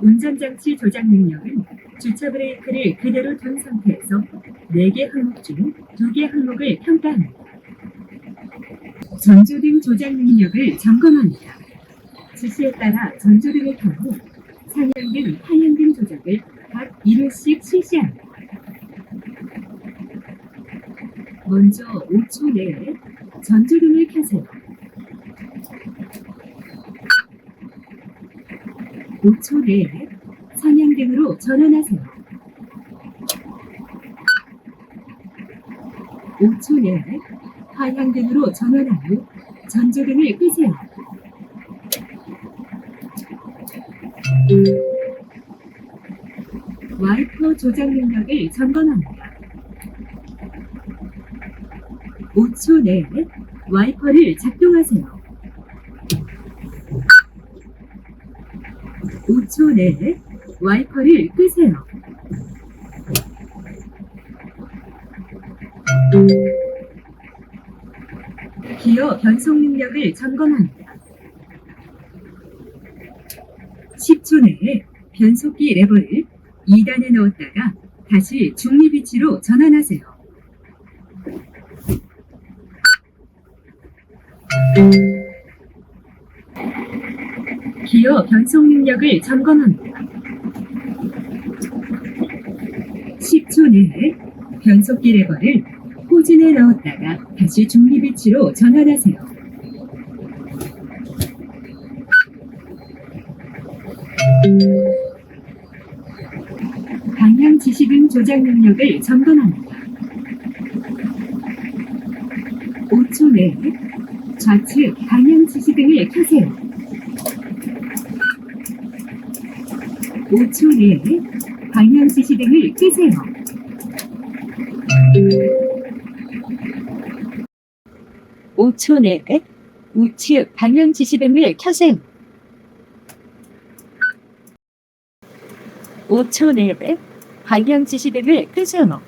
운전장치 조작 능력은 주차 브레이크를 그대로 둔 상태에서 4개 항목 중 2개 항목을 평가합니다. 전조등 조작 능력을 점검합니다. 지시에 따라 전조등을 켜고 상향등, 하향등 조작을 각 1회씩 실시합니다. 먼저 5초 내에 전조등을 켜세요. 5초 내에 상향등으로 전환하세요. 5초 내에 하향 등으로 전환한 후 전조등을 끄세요. 와이퍼 조작 능력을 점검합니다. 5초 내에 와이퍼를 작동하세요. 5초 내에 와이퍼를 끄세요. 기어 변속 능력을 점검합니다. 10초 내에 변속기 레버를 2단에 넣었다가 다시 중립 위치로 전환하세요. 기어 변속 능력을 점검합니다. 10초 내에 변속기 레버를 호진에 넣었다가 다시 중립 위치로 전환하세요. 방향 지시등 조작 능력을 점검합니다. 5초 내에 좌측 방향 지시등을 켜세요. 5초 내에 방향 지 시등을 끄세요. 오초 내에 우측 방향 지시등을 켜세요. 5초 내에 방향 지시등을 끄세요.